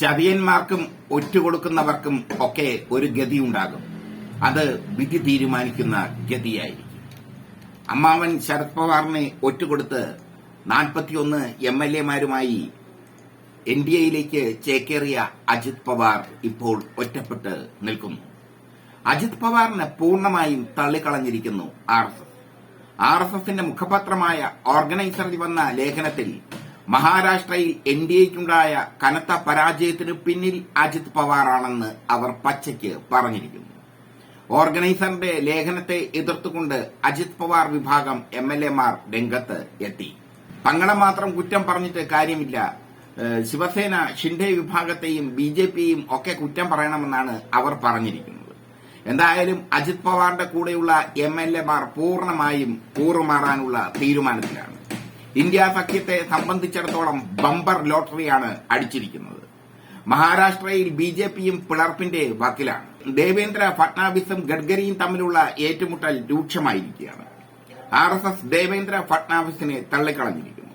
ചതിയന്മാർക്കും ഒറ്റുകൊടുക്കുന്നവർക്കും ഒക്കെ ഒരു ഗതി ഉണ്ടാകും അത് വിധി തീരുമാനിക്കുന്ന ഗതിയായിരിക്കും. അമ്മാവൻ ശരത് പവാറിനെ ഒറ്റുകൊടുത്ത് നാൽപ്പത്തിയൊന്ന് എം എൽ എമാരുമായി എൻ ഡി എയിലേക്ക് ചേക്കേറിയ അജിത് പവാർ ഇപ്പോൾ ഒറ്റപ്പെട്ട് നിൽക്കുന്നു. അജിത് പവാറിനെ പൂർണമായും തള്ളിക്കളഞ്ഞിരിക്കുന്നു R S S. R S എസിന്റെ മുഖപത്രമായ ഓർഗനൈസറിൽ വന്ന ലേഖനത്തിൽ മഹാരാഷ്ട്രയിൽ എൻ ഡി എക്കുണ്ടായ കനത്ത പരാജയത്തിന് പിന്നിൽ അജിത് പവാറാണെന്ന് അവർ പച്ചയ്ക്ക് പറഞ്ഞിരിക്കുന്നു. ഓർഗനൈസറിന്റെ ലേഖനത്തെ എതിർത്തുകൊണ്ട് അജിത് പവാർ വിഭാഗം എം എൽ എമാർ രംഗത്ത് എത്തി. തങ്ങളെ മാത്രം കുറ്റം പറഞ്ഞിട്ട് കാര്യമില്ല. ശിവസേന ഷിൻഡെ വിഭാഗത്തെയും ബി ജെ പിയെയും ഒക്കെ കുറ്റം പറയണമെന്നാണ് അവർ പറഞ്ഞിരിക്കുന്നത്. എന്തായാലും അജിത് പവാറിന്റെ കൂടെയുള്ള എം എൽ എമാർ പൂർണമായും കൂറുമാറാനുള്ള തീരുമാനത്തിലാണ്. ഇന്ത്യ സഖ്യത്തെ സംബന്ധിച്ചിടത്തോളം ബമ്പർ ലോട്ടറിയാണ് അടിച്ചിരിക്കുന്നത്. മഹാരാഷ്ട്രയിൽ ബി ജെ പിയും പിളർപ്പിന്റെ വക്കിലാണ്. ദേവേന്ദ്ര ഫട്നാവിസും ഗഡ്കരിയും തമ്മിലുള്ള ഏറ്റുമുട്ടൽ രൂക്ഷമായിരിക്കുകയാണ്. ആർ എസ് എസ് ദേവേന്ദ്ര ഫട്നാവിസിനെ തള്ളിക്കളഞ്ഞിരിക്കുന്നു.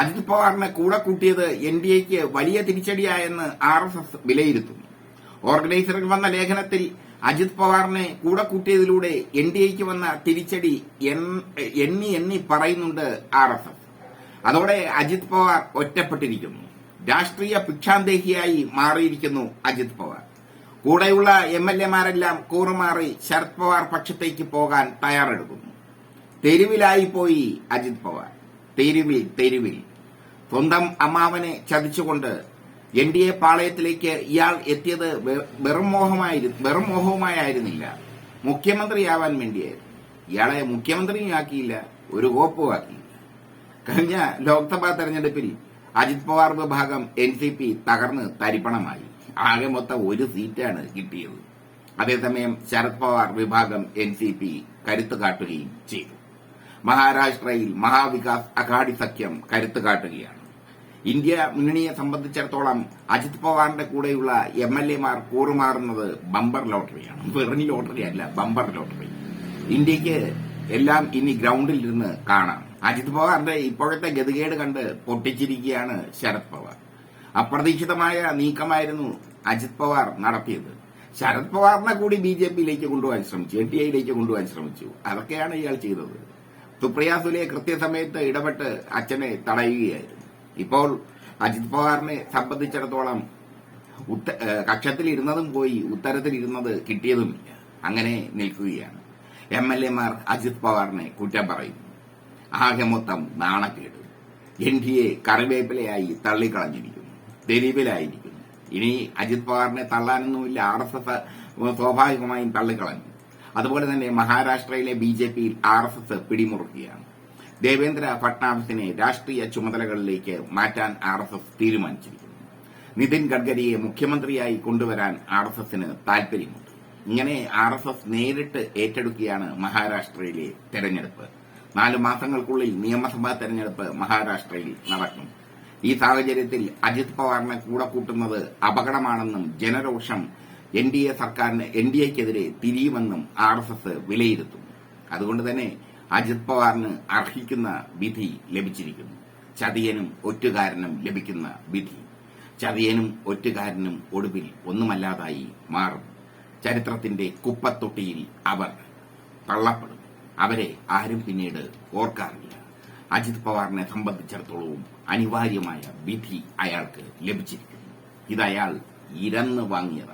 അജിത് പവാറിനെ കൂടെ കൂട്ടിയത് എൻ ഡി എക്ക് വലിയ തിരിച്ചടിയായെന്ന് ആർ എസ് എസ് വിലയിരുത്തുന്നു. ഓർഗനൈസറിൽ വന്ന ലേഖനത്തിൽ അജിത് പവാറിനെ കൂടെ കൂട്ടിയതിലൂടെ എൻ ഡി എക്ക് വന്ന തിരിച്ചടി എണ്ണി എണ്ണി പറയുന്നുണ്ട് ആർ എസ് എസ്. അതോടെ അജിത് പവാർ ഒറ്റപ്പെട്ടിരിക്കുന്നു. രാഷ്ട്രീയ ഭിക്ഷാന്തേഹിയായി മാറിയിരിക്കുന്നു അജിത് പവാർ. കൂടെയുള്ള എം എൽ എമാരെല്ലാം കൂറുമാറി ശരത് പവാർ പക്ഷത്തേക്ക് പോകാൻ തയ്യാറെടുക്കുന്നു. തെരുവിലായി പോയി അജിത് പവാർ. തെരുവിൽ തെരുവിൽ. സ്വന്തം അമ്മാവനെ ചതിച്ചുകൊണ്ട് എൻ ഡി എ പാളയത്തിലേക്ക് ഇയാൾ എത്തിയത് വെറും മോഹമായിരുന്നു വെറും മോഹവുമായിരുന്നില്ല മുഖ്യമന്ത്രിയാവാൻ വേണ്ടിയായിരുന്നു. ഇയാളെ മുഖ്യമന്ത്രിയും ആക്കിയില്ല ഒരു കോപ്പുമാക്കിയില്ല കഴിഞ്ഞ ലോക്സഭാ തെരഞ്ഞെടുപ്പിൽ അജിത് പവാർ വിഭാഗം എൻ സി പി തകർന്ന് തരിപ്പണമായി. ആകെ മൊത്തം ഒരു സീറ്റാണ് കിട്ടിയത്. അതേസമയം ശരത് പവാർ വിഭാഗം എൻ സി പി കരുത്തു കാട്ടുകയും ചെയ്തു. മഹാരാഷ്ട്രയിൽ മഹാവികാസ് അഘാടി സഖ്യം കരുത്തു കാട്ടുകയാണ്. ഇന്ത്യ മുന്നണിയെ സംബന്ധിച്ചിടത്തോളം അജിത് പവാറിന്റെ കൂടെയുള്ള എം എൽ എമാർ കൂറുമാറുന്നത് ബമ്പർ ലോട്ടറിയാണ്. വെറും ലോട്ടറി അല്ല ബമ്പർ ലോട്ടറി. ഇന്ത്യയ്ക്ക് എല്ലാം ഇനി ഗ്രൗണ്ടിൽ ഇരുന്ന് കാണാം. അജിത് പവാറിന്റെ ഇപ്പോഴത്തെ ഗതികേട് കണ്ട് പൊട്ടിച്ചിരിക്കുകയാണ് ശരത് പവാർ. അപ്രതീക്ഷിതമായ നീക്കമായിരുന്നു അജിത് പവാർ നടത്തിയത്. ശരത് പവാറിനെ കൂടി ബി ജെ പിയിലേക്ക് കൊണ്ടുപോകാൻ ശ്രമിച്ചു എൻ ഡി എയിലേക്ക് കൊണ്ടുപോകാൻ ശ്രമിച്ചു. അതൊക്കെയാണ് ഇയാൾ ചെയ്തത്. സുപ്രിയ സുലെ കൃത്യസമയത്ത് ഇടപെട്ട് അച്ഛനെ തടയുകയായിരുന്നു. ഇപ്പോൾ അജിത് പവാറിനെ സംബന്ധിച്ചിടത്തോളം കക്ഷത്തിലിരുന്നതും പോയി ഉത്തരത്തിലിരുന്നത് കിട്ടിയതുമില്ല. അങ്ങനെ നിൽക്കുകയാണ്. എം എൽ എമാർ അജിത് പവാറിനെ കുറ്റം പറയുന്നു. ആകെ മൊത്തം നാണക്കേട്. എൻ ഡി എ കറിവേപ്പിലയായി തള്ളിക്കളഞ്ഞിരിക്കുന്നു. തെരുവിലായിരിക്കുന്നു ഇനി അജിത് പവാറിനെ തള്ളാനൊന്നുമില്ല. ആർ എസ് എസ് സ്വാഭാവികമായും തള്ളിക്കളഞ്ഞു. അതുപോലെ തന്നെ മഹാരാഷ്ട്രയിലെ ബി ജെ പിയിൽ ആർ എസ് എസ് പിടിമുറുക്കുകയാണ് ദേവേന്ദ്ര ഫട്നാവിസിനെ രാഷ്ട്രീയ ചുമതലകളിലേക്ക് മാറ്റാൻ ആർ എസ് എസ് തീരുമാനിച്ചിരിക്കുന്നു. നിതിൻ ഗഡ്കരിയെ മുഖ്യമന്ത്രിയായി കൊണ്ടുവരാൻ ആർ എസ് എസിന് താൽപര്യമുണ്ട് ഇങ്ങനെ ആർ എസ് എസ് നേരിട്ട് ഏറ്റെടുക്കുകയാണ് മഹാരാഷ്ട്രയിലെ തെരഞ്ഞെടുപ്പ്. നാല് മാസങ്ങൾക്കുള്ളിൽ നിയമസഭാ തെരഞ്ഞെടുപ്പ് മഹാരാഷ്ട്രയിൽ നടക്കും. ഈ സാഹചര്യത്തിൽ അജിത് പവാറിനെ കൂടെ കൂട്ടുന്നത് അപകടമാണെന്നും ജനരോഷം എൻ ഡി എ സർക്കാരിന് എൻ ഡി എക്കെതിരെ തിരിയുമെന്നും ആർ എസ് എസ് വിലയിരുത്തും. അതുകൊണ്ട് തന്നെ അജിത് പവാറിന് അർഹിക്കുന്ന വിധി ലഭിച്ചിരിക്കുന്നു. ചതിയനും ഒറ്റുകാരനും ലഭിക്കുന്ന വിധി. ചതിയനും ഒറ്റുകാരനും ഒടുവിൽ ഒന്നുമല്ലാതായി മാറും. ചരിത്രത്തിന്റെ കുപ്പത്തൊട്ടിയിൽ അവർ തള്ളപ്പെടും. അവരെ ആരും പിന്നീട് ഓർക്കാറില്ല. അജിത് പവാറിനെ സംബന്ധിച്ചിടത്തോളവും അനിവാര്യമായ വിധി അയാൾക്ക് ലഭിച്ചിരിക്കുന്നു. ഇത് അയാൾ ഇരന്ന് വാങ്ങിയതാണ്.